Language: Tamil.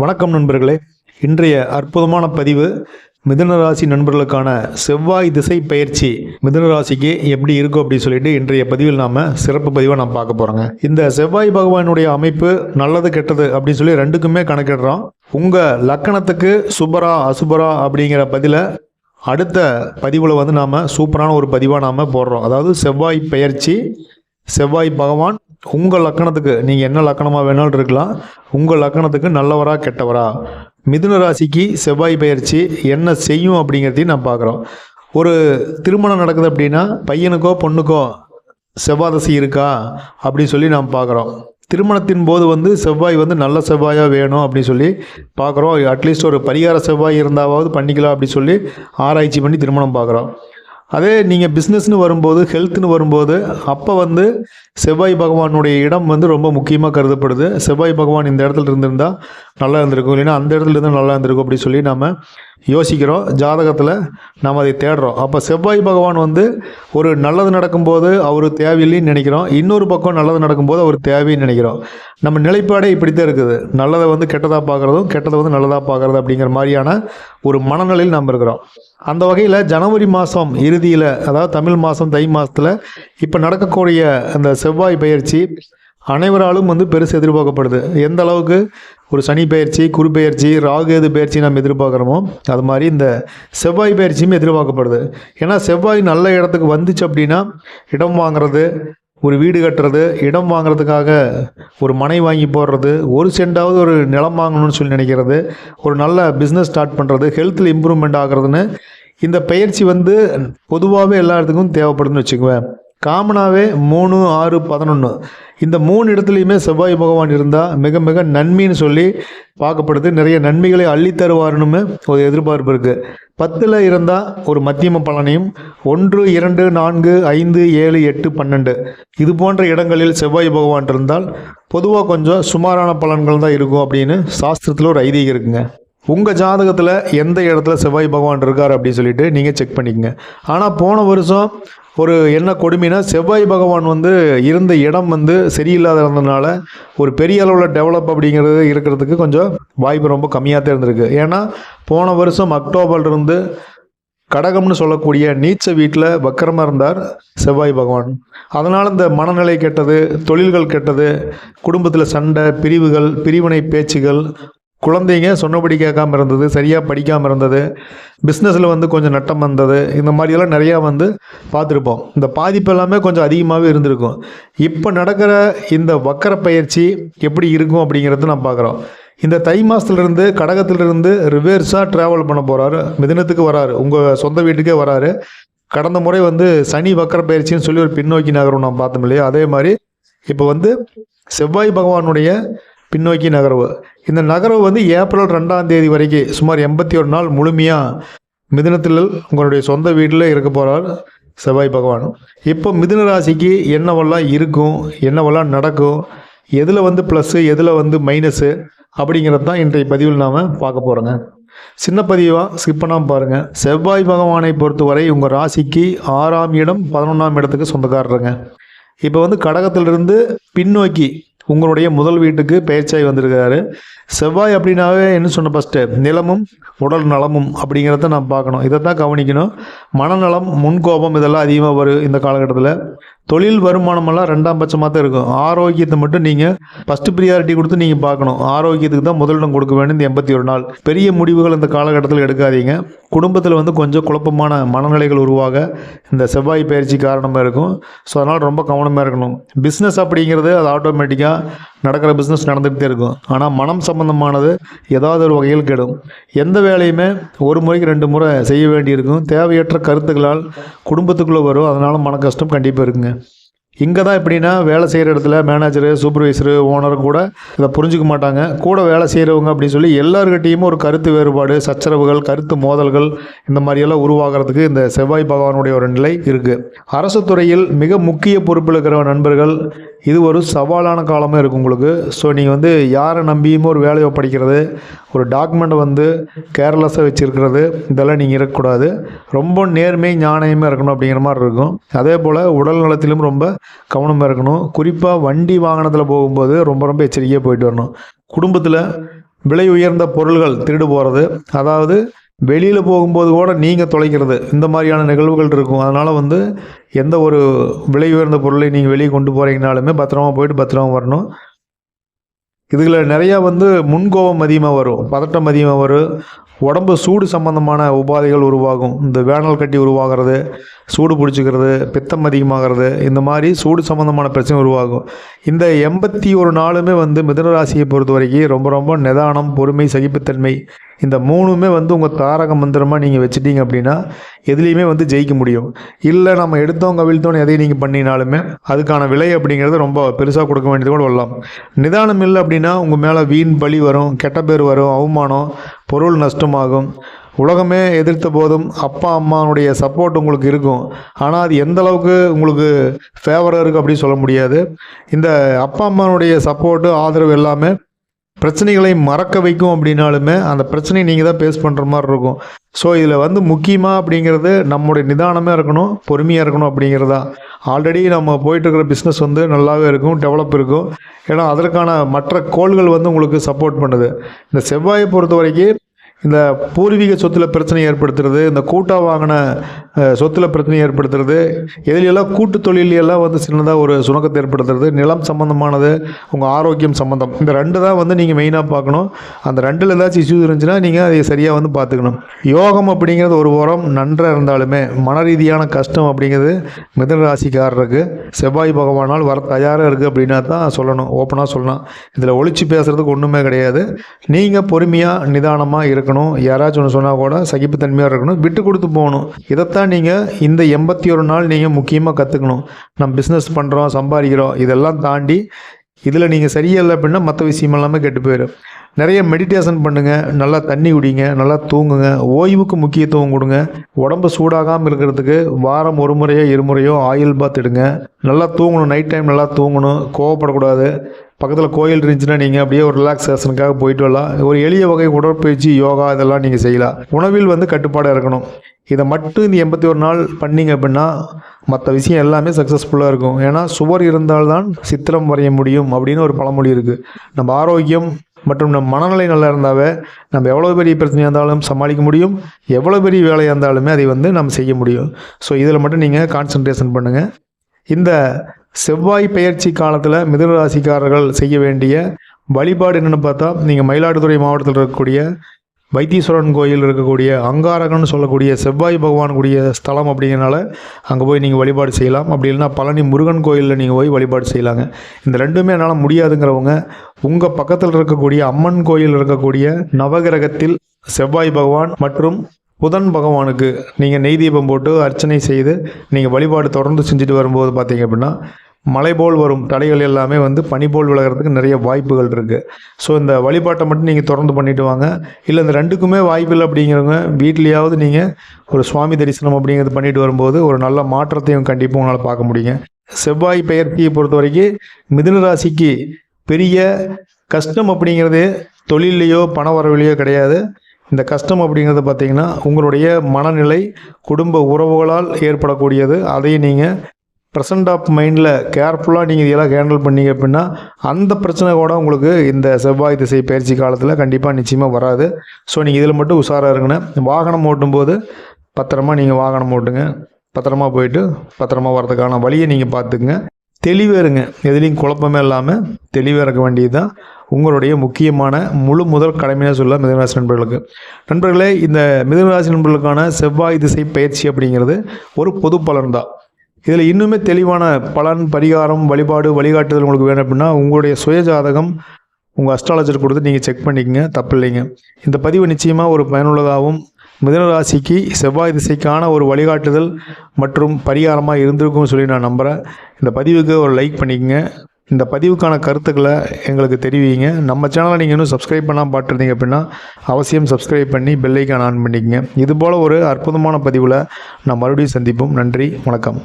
வணக்கம் நண்பர்களே. இன்றைய அற்புதமான பதிவு மிதுனராசி நண்பர்களுக்கான செவ்வாய் திசை பயிற்சி. மிதுனராசிக்கு எப்படி இருக்கும் அப்படின்னு சொல்லிட்டு இன்றைய பதிவில் நாம் சிறப்பு பதிவாக நாம் பார்க்க போகிறோங்க இந்த செவ்வாய் பகவானுடைய அமைப்பு நல்லது கெட்டது அப்படின்னு சொல்லி ரெண்டுக்குமே கணக்கிடுறோம். உங்கள் லக்கணத்துக்கு சுபரா அசுபரா அப்படிங்கிற பதிலை அடுத்த பதிவில் வந்து நாம் சூப்பரான ஒரு பதிவாக நாம் போடுறோம். அதாவது செவ்வாய் பயிற்சி செவ்வாய் பகவான் உங்கள் லக்கணத்துக்கு நீங்கள் என்ன லக்கணமாக வேணாலும் இருக்கலாம். உங்கள் லக்கணத்துக்கு நல்லவரா கெட்டவரா. மிதுன ராசிக்கு செவ்வாய் பயிற்சி என்ன செய்யும் அப்படிங்கிறதையும் நான் பார்க்குறோம். ஒரு திருமணம் நடக்குது அப்படின்னா பையனுக்கோ பொண்ணுக்கோ செவ்வாதசி இருக்கா அப்படின்னு சொல்லி நாம் பார்க்குறோம். திருமணத்தின் போது வந்து செவ்வாய் வந்து நல்ல செவ்வாயாக வேணும் அப்படின்னு சொல்லி பார்க்குறோம். அட்லீஸ்ட் ஒரு பரிகார செவ்வாய் இருந்தாவது பண்ணிக்கலாம் அப்படின்னு சொல்லி ஆராய்ச்சி பண்ணி திருமணம் பார்க்குறோம். அதே நீங்கள் பிஸ்னஸ்னு வரும்போது ஹெல்த்னு வரும்போது அப்போ வந்து செவ்வாய் பகவானுடைய இடம் வந்து ரொம்ப முக்கியமாக கருதப்படுது. செவ்வாய் பகவான் இந்த இடத்துல இருந்திருந்தால் நல்லா இருந்திருக்கும். இல்லைன்னா அந்த இடத்துல இருந்து நல்லா இருந்திருக்கும் அப்படி சொல்லி நம்ம யோசிக்கிறோம். ஜாதகத்தில் நாம் அதை தேடுறோம். அப்போ செவ்வாய் பகவான் வந்து ஒரு நல்லது நடக்கும்போது அவர் தேவையில்லைன்னு நினைக்கிறோம். இன்னொரு பக்கம் நல்லது நடக்கும்போது அவர் தேவைன்னு நினைக்கிறோம். நம்ம நிலைப்பாடே இப்படித்தான் இருக்குது. நல்லதை வந்து கெட்டதாக பார்க்குறதும் கெட்டதை வந்து நல்லதாக பார்க்குறது அப்படிங்கிற மாதிரியான ஒரு மனநிலையில் நம்ம இருக்கிறோம். அந்த வகையில் ஜனவரி மாதம் இறுதியில் அதாவது தமிழ் மாதம் தை மாதத்தில் இப்போ நடக்கக்கூடிய அந்த செவ்வாய் பயிற்சி அனைவராலும் வந்து பெருசு எதிர்பார்க்கப்படுது. எந்த அளவுக்கு? ஒரு சனி பயிற்சி குரு பயிற்சி ராகுகேது பயிற்சி நம்ம எதிர்பார்க்குறோமோ அது மாதிரி இந்த செவ்வாய் பயிற்சியும் எதிர்பார்க்கப்படுது. ஏன்னா செவ்வாய் நல்ல இடத்துக்கு வந்துச்சு அப்படின்னா இடம் வாங்குறது ஒரு வீடு கட்டுறது இடம் வாங்குறதுக்காக ஒரு மனை வாங்கி போடுறது ஒரு சென்டாவது ஒரு நிலம் வாங்கணும்னு சொல்லி நினைக்கிறது ஒரு நல்ல பிஸ்னஸ் ஸ்டார்ட் பண்ணுறது ஹெல்த்தில் இம்ப்ரூவ்மெண்ட் ஆகுறதுன்னு இந்த பயிற்சி வந்து பொதுவாகவே எல்லா இடத்துக்கும் தேவைப்படுதுன்னு வச்சுக்குவேன். காமனாகவே மூணு ஆறு பதினொன்று இந்த மூணு இடத்துலையுமே செவ்வாய் பகவான் இருந்தால் மிக மிக நன்மைன்னு சொல்லி பார்க்கப்படுது. நிறைய நன்மைகளை அள்ளித்தருவாருன்னு ஒரு எதிர்பார்ப்பு இருக்குது பத்தில் இருந்தால் ஒரு மத்தியம பலனையும் ஒன்று இரண்டு நான்கு ஐந்து ஏழு எட்டு பன்னெண்டு. இது போன்ற இடங்களில் செவ்வாய் பகவான் இருந்தால் பொதுவாக கொஞ்சம் சுமாரான பலன்கள் தான் இருக்கும் அப்படின்னு சாஸ்திரத்தில் ஒரு ஐதீகம் இருக்குங்க. உங்கள் ஜாதகத்தில் எந்த இடத்துல செவ்வாய் பகவான் இருக்கார் அப்படின்னு சொல்லிட்டு நீங்கள் செக் பண்ணிக்கங்க. ஆனால் போன வருஷம் ஒரு என்ன கொடுமைனா செவ்வாய் பகவான் வந்து இருந்த இடம் வந்து சரியில்லாத இருந்ததுனால ஒரு பெரிய அளவில் டெவலப் அப்படிங்கிறது இருக்கிறதுக்கு கொஞ்சம் வாய்ப்பு ரொம்ப கம்மியாக தான் இருந்திருக்கு. ஏன்னா போன வருஷம் அக்டோபர்லேருந்து கடகம்னு சொல்லக்கூடிய நீச்ச வீட்டில் வக்கரமாக இருந்தார் செவ்வாய் பகவான். அதனால் இந்த மனநிலை கெட்டது தொழில்கள் கெட்டது குடும்பத்தில் சண்டை பிரிவுகள் பிரிவினை பேச்சுகள் குழந்தைங்க சொன்னபடி கேட்காம இருந்தது சரியாக படிக்காமல் இருந்தது பிஸ்னஸில் வந்து கொஞ்சம் நட்டம் வந்தது இந்த மாதிரியெல்லாம் நிறையா வந்து பார்த்துருப்போம். இந்த பாதிப்பு எல்லாமே கொஞ்சம் அதிகமாகவே இருந்திருக்கும். இப்போ நடக்கிற இந்த வக்கர பயிற்சி எப்படி இருக்கும் அப்படிங்கிறது நான் பார்க்குறோம். இந்த தை மாதத்துலேருந்து கடகத்திலிருந்து ரிவேர்ஸாக ட்ராவல் பண்ண போகிறாரு மிதினத்துக்கு வராரு. உங்கள் சொந்த வீட்டுக்கே வராரு. கடந்த முறை வந்து சனி வக்கர பயிற்சின்னு சொல்லி ஒரு பின்னோக்கி நகரம் நான் பார்த்தோம் இல்லையா? அதே மாதிரி இப்போ வந்து செவ்வாய் பகவானுடைய பின்னோக்கி நகர்வு. இந்த நகர்வு வந்து ஏப்ரல் ரெண்டாம் தேதி வரைக்கும் சுமார் எண்பத்தி ஒரு நாள் முழுமையாக மிதுனத்தில் உங்களுடைய சொந்த வீட்டில் இருக்க போகிறார் செவ்வாய் பகவான் இப்போ மிதுன ராசிக்கு என்னவெல்லாம் இருக்கும் என்னவெல்லாம் நடக்கும் எதில் வந்து ப்ளஸ்ஸு எதில் வந்து மைனஸு அப்படிங்கிறது தான் இன்றைய பதிவில் நாம் பார்க்க போகிறோங்க சின்ன பதிவாக ஸ்கிப் பண்ணாமல் பாருங்கள் செவ்வாய் பகவானை பொறுத்தவரை உங்கள் ராசிக்கு ஆறாம் இடம் பதினொன்றாம் இடத்துக்கு சொந்தக்காரருங்க. இப்போ வந்து கடகத்திலிருந்து பின்னோக்கி உங்களுடைய முதல் வீட்டுக்கு பேச்சாய் வந்திருக்காரு செவ்வாய் அப்படின்னாவே என்ன சொன்ன ஃபஸ்ட்டு நிலமும் உடல் நலமும் அப்படிங்கிறத நான் பார்க்கணும். இதை தான் கவனிக்கணும். மனநலம் முன்கோபம் இதெல்லாம் அதிகமாக வரும் இந்த காலகட்டத்தில். தொழில் வருமானமெல்லாம் ரெண்டாம் பட்சமாக தான் இருக்கும். ஆரோக்கியத்தை மட்டும் நீங்கள் ஃபஸ்ட்டு ப்ரியாரிட்டி கொடுத்து நீங்கள் பார்க்கணும். ஆரோக்கியத்துக்கு தான் முதலிடம் கொடுக்க வேண்டும் இந்த எண்பத்தி ஒரு நாள். பெரிய முடிவுகள் இந்த காலகட்டத்தில் எடுக்காதீங்க. குடும்பத்தில் வந்து கொஞ்சம் குழப்பமான மனநிலைகள் உருவாக இந்த செவ்வாய் பயிற்சி காரணமாக இருக்கும். ஸோ அதனால் ரொம்ப கவனமாக இருக்கணும். பிஸ்னஸ் அப்படிங்கிறது அது ஆட்டோமேட்டிக்காக நடக்கிற பிஸ்னஸ் நடந்துகிட்டே இருக்கும். ஆனால் மனம் சம்பந்தமானது ஏதாவது ஒரு வகையில் கெடும். எந்த வேலையுமே ஒரு முறைக்கு ரெண்டு முறை செய்ய வேண்டியிருக்கும். தேவையற்ற கருத்துக்களால் குடும்பத்துக்குள்ளே வரும். அதனால் மன கஷ்டம் கண்டிப்பாக இருக்குங்க. இங்கே தான் எப்படின்னா வேலை செய்கிற இடத்துல மேனேஜரு சூப்பர்வைசரு ஓனரும் கூட இதை புரிஞ்சுக்க மாட்டாங்க. கூட வேலை செய்கிறவங்க அப்படின்னு சொல்லி எல்லாருக்கிட்டேயும் ஒரு கருத்து வேறுபாடு சச்சரவுகள் கருத்து மோதல்கள் இந்த மாதிரியெல்லாம் உருவாகிறதுக்கு இந்த செவ்வாய் பகவானுடைய ஒரு நிலை இருக்குது அரசு துறையில் மிக முக்கிய பொறுப்பில் இருக்கிற நண்பர்கள் இது ஒரு சவாலான காலமாக இருக்கும் உங்களுக்கு. ஸோ நீங்கள் வந்து யாரை நம்பியும் ஒரு வேலையை படிக்கிறது ஒரு டாக்குமெண்ட்டை வந்து கேர்லெஸ்ஸாக வச்சுருக்கிறது இதெல்லாம் நீங்கள் இருக்கக்கூடாது. ரொம்ப நேர்மை ஞானயமாக இருக்கணும் அப்படிங்கிற மாதிரி இருக்கும். அதே போல் உடல் நலத்திலும் ரொம்ப கவனமாக இருக்கணும். குறிப்பாக வண்டி வாகனத்தில் போகும்போது ரொம்ப ரொம்ப எச்சரிக்கையாக போயிட்டு வரணும். குடும்பத்தில் விலை உயர்ந்த பொருள்கள் திருடு போகிறது அதாவது வெளியில் போகும்போது கூட நீங்கள் தொலைக்கிறது. இந்த மாதிரியான நிகழ்வுகள் இருக்கும். அதனால் வந்து எந்த ஒரு விலை உயர்ந்த பொருளை நீங்கள் வெளியே கொண்டு போகிறீங்கனாலுமே பத்திரமா போயிட்டு பத்திரமா வரணும். இதில் நிறையா வந்து முன்கோபம் அதிகமாக வரும். பதட்டம் அதிகமாக வரும். உடம்பு சூடு சம்பந்தமான உபாதைகள் உருவாகும். இந்த வேனல் கட்டி உருவாகிறது சூடு பிடிச்சிக்கிறது பித்தம் அதிகமாகிறது இந்த மாதிரி சூடு சம்பந்தமான பிரச்சனை உருவாகும். இந்த எண்பத்தி ஒரு நாளுமே வந்து மிதனராசியை பொறுத்த வரைக்கும் ரொம்ப ரொம்ப நிதானம் பொறுமை சகிப்புத்தன்மை. இந்த மூணுமே வந்து உங்கள் தாரக மந்திரமாக நீங்கள் வச்சுட்டீங்க அப்படின்னா எதுலேயுமே வந்து ஜெயிக்க முடியும். இல்லை நம்ம எடுத்தோம் கவிழ்த்தோன்னு எதையும் நீங்கள் பண்ணினாலுமே அதுக்கான விலை அப்படிங்கிறது ரொம்ப பெருசாக கொடுக்க வேண்டியது கூட வரலாம். நிதானம் இல்லை அப்படின்னா உங்கள் மேலே வீண் பலி வரும் கெட்ட பேர் வரும் அவமானம் பொருள் நஷ்டமாகும். உலகமே எதிர்த்த போதும் அப்பா அம்மானுடைய சப்போர்ட் உங்களுக்கு இருக்கும். ஆனால் அது எந்த அளவுக்கு உங்களுக்கு ஃபேவராக இருக்குது அப்படின்னு சொல்ல முடியாது. இந்த அப்பா அம்மானுடைய சப்போர்ட்டு ஆதரவு எல்லாமே பிரச்சனைகளை மறக்க வைக்கும் அப்படின்னாலுமே அந்த பிரச்சனையை நீங்கள் தான் ஃபேஸ் பண்ணுற மாதிரி இருக்கும். ஸோ இதில் வந்து முக்கியமாக அப்படிங்கிறது நம்முடைய நிதானமே இருக்கணும் பொறுமையாக இருக்கணும் அப்படிங்கிறது. தான் ஆல்ரெடி நம்ம போயிட்டுருக்கிற பிஸ்னஸ் வந்து நல்லாவே இருக்கும் டெவலப் இருக்கும். ஏன்னா அதற்கான மற்ற கோள்கள் வந்து உங்களுக்கு சப்போர்ட் பண்ணுது. இந்த செவ்வாயை பொறுத்த வரைக்கும் இந்த பூர்வீக சொத்தில் பிரச்சனை ஏற்படுத்துறது இந்த கூட்டாக வாங்கின சொத்தில் பிரச்சனை ஏற்படுத்துறது எதிலெல்லாம் கூட்டு தொழிலெல்லாம் வந்து சின்னதாக ஒரு சுணக்கத்தை ஏற்படுத்துறது நிலம் சம்மந்தமானது உங்கள் ஆரோக்கியம் சம்மந்தம் இந்த ரெண்டு தான் வந்து நீங்கள் மெயினாக பார்க்கணும். அந்த ரெண்டில் ஏதாச்சும் இஷ்யூ இருந்துச்சுன்னா நீங்கள் அதை சரியாக வந்து பார்த்துக்கணும். யோகம் அப்படிங்கிறது ஒரு உரம் நன்றாக இருந்தாலுமே மன ரீதியான கஷ்டம் அப்படிங்கிறது மிதன ராசிக்காரருக்கு செவ்வாய் பகவானால் வர தயாராக இருக்குது அப்படின்னா தான் சொல்லணும் ஓப்பனாக சொல்லலாம். இதில் ஒழிச்சு பேசுகிறதுக்கு ஒன்றுமே கிடையாது. நீங்கள் பொறுமையாக நிதானமாக இருக்கணும் யாராச்சும் ஒன்று சொன்னால் கூட சகிப்புத்தன்மையாக இருக்கணும் விட்டு கொடுத்து போகணும். இதைத்தான் நீங்கள் இந்த எண்பத்தி ஒரு நாள் நீங்கள் முக்கியமாக கற்றுக்கணும் நம்ம பிஸ்னஸ் பண்ணுறோம் சம்பாதிக்கிறோம் இதெல்லாம் தாண்டி இதில் நீங்கள் சரியில்லை அப்படின்னா மற்ற விஷயம் எல்லாமே கெட்டு போயிடும். நிறைய மெடிடேஷன் பண்ணுங்கள் நல்லா தண்ணி குடிங்க நல்லா தூங்குங்க ஓய்வுக்கு முக்கியத்துவம் கொடுங்க. உடம்பு சூடாகாமல் இருக்கிறதுக்கு வாரம் ஒரு முறையோ இருமுறையோ ஆயில் பாத் எடுங்க. நல்லா தூங்கணும் நைட் டைம் நல்லா தூங்கணும் கோவப்படக்கூடாது. பக்கத்தில் கோயில் இருந்துச்சுன்னா நீங்கள் அப்படியே ஒரு ரிலாக்ஸேஷனுக்காக போயிட்டு வரலாம். ஒரு எளிய வகை உடற்பயிற்சி யோகா இதெல்லாம் நீங்கள் செய்யலாம். உணவில் வந்து கட்டுப்பாடாக இருக்கணும். இதை மட்டும் இந்த எண்பத்தி ஒரு நாள் பண்ணிங்க அப்படின்னா மற்ற விஷயம் எல்லாமே சக்ஸஸ்ஃபுல்லாக இருக்கும். ஏன்னா சுவர் இருந்தால்தான் சித்திரம் வரைய முடியும் அப்படின்னு ஒரு பழமொழி இருக்குது நம்ம ஆரோக்கியம் மற்றும் நம் மனநிலை நல்லா இருந்தாவே நம்ம எவ்வளோ பெரிய பிரச்சனையாக இருந்தாலும் சமாளிக்க முடியும். எவ்வளோ பெரிய வேலையாக இருந்தாலுமே அதை வந்து நம்ம செய்ய முடியும். ஸோ இதில் மட்டும் நீங்கள் கான்சன்ட்ரேஷன் பண்ணுங்கள் இந்த செவ்வாய் பெயர்ச்சி காலத்தில் மிதுனராசிக்காரர்கள் செய்ய வேண்டிய வழிபாடு என்னென்னு பார்த்தா நீங்கள் மயிலாடுதுறை மாவட்டத்தில் இருக்கக்கூடிய வைத்தீஸ்வரன் கோயில் இருக்கக்கூடிய அங்காரகன்னு சொல்லக்கூடிய செவ்வாய் பகவான் கூடிய ஸ்தலம் அப்படிங்கிறனால அங்கே போய் நீங்கள் வழிபாடு செய்யலாம். அப்படி இல்லைன்னா பழனி முருகன் கோயிலில் நீங்கள் போய் வழிபாடு செய்யலாங்க. இந்த ரெண்டுமே என்னால் முடியாதுங்கிறவங்க உங்கள் பக்கத்தில் இருக்கக்கூடிய அம்மன் கோயில் இருக்கக்கூடிய நவகிரகத்தில் செவ்வாய் பகவான் மற்றும் புதன் பகவானுக்கு நீங்கள் நெய் தீபம் போட்டு அர்ச்சனை செய்து நீங்கள் வழிபாடு தொடர்ந்து செஞ்சுட்டு வரும்போது பார்த்தீங்க அப்படின்னா மலை போல் வரும் தடைகள் எல்லாமே வந்து பனி போல் விலகிறதுக்கு நிறைய வாய்ப்புகள் இருக்குது ஸோ இந்த வழிபாட்டை மட்டும் நீங்கள் தொடர்ந்து பண்ணிட்டு வாங்க. இல்லை இந்த ரெண்டுக்குமே வாய்ப்பு இல்லை அப்படிங்கிறவங்க வீட்லேயாவது நீங்கள் ஒரு சுவாமி தரிசனம் அப்படிங்கிறது பண்ணிட்டு வரும்போது ஒரு நல்ல மாற்றத்தையும் கண்டிப்பாக உங்களால் பார்க்க முடியுங்க. செவ்வாய் பெயர்ச்சியை பொறுத்த வரைக்கும் மிதுன ராசிக்கு பெரிய கஷ்டம் அப்படிங்கிறது தொழிலையோ பண வரவிலையோ கிடையாது. இந்த கஷ்டம் அப்படிங்கிறது பார்த்திங்கன்னா உங்களுடைய மனநிலை குடும்ப உறவுகளால் ஏற்படக்கூடியது. அதையும் நீங்கள் ப்ரெசன்ட் ஆஃப் மைண்டில் கேர்ஃபுல்லாக நீங்கள் இதெல்லாம் ஹேண்டில் பண்ணீங்க அப்படின்னா அந்த பிரச்சனை கூட உங்களுக்கு இந்த செவ்வாய் திசை பயிற்சி காலத்தில் கண்டிப்பாக நிச்சயமாக வராது. ஸோ நீங்கள் இதில் மட்டும் உஷாராக இருங்கண்ணே. வாகனம் ஓட்டும்போது பத்திரமா நீங்கள் வாகனம் ஓட்டுங்க. பத்திரமா போயிட்டு பத்திரமா வர்றதுக்கான வழியை நீங்கள் பார்த்துக்குங்க. தெளிவாக இருங்க. எதுலேயும் குழப்பமே இல்லாமல் தெளிவாக இருக்க வேண்டியது தான் உங்களுடைய முக்கியமான முழு முதல் கடமையாக சொல்ல மிதனராசி நண்பர்களுக்கு. நண்பர்களே இந்த மிதனராசி நண்பர்களுக்கான செவ்வாய் திசை பயிற்சி அப்படிங்கிறது ஒரு பொது பலன் தான் இதில் இன்னுமே தெளிவான பலன் பரிகாரம் வழிபாடு வழிகாட்டுதல் உங்களுக்கு வேணும் அப்படின்னா உங்களுடைய சுய ஜாதகம் உங்கள் அஸ்ட்ராலஜர் கொடுத்து நீங்கள் செக் பண்ணிக்கங்க. தப்பு இல்லைங்க இந்த பதிவு நிச்சயமாக ஒரு பயனுள்ளதாகவும் மிதனராசிக்கு செவ்வாய் திசைக்கான ஒரு வழிகாட்டுதல் மற்றும் பரிகாரமாக இருந்திருக்கும்னு சொல்லி நான் நம்புகிறேன் இந்த பதிவுக்கு ஒரு லைக் பண்ணிக்கங்க. இந்த பதிவுக்கான கருத்துக்களை எங்களுக்கு தெரிவிங்க. நம்ம சேனலை நீங்கள் இன்னும் சப்ஸ்கிரைப் பண்ணால் பார்த்துருந்தீங்க அப்படின்னா அவசியம் சப்ஸ்கிரைப் பண்ணி பெல்லைக்கான் ஆன் பண்ணிக்கங்க. இதுபோல் ஒரு அற்புதமான பதிவில் நான் மறுபடியும் சந்திப்போம். நன்றி வணக்கம்.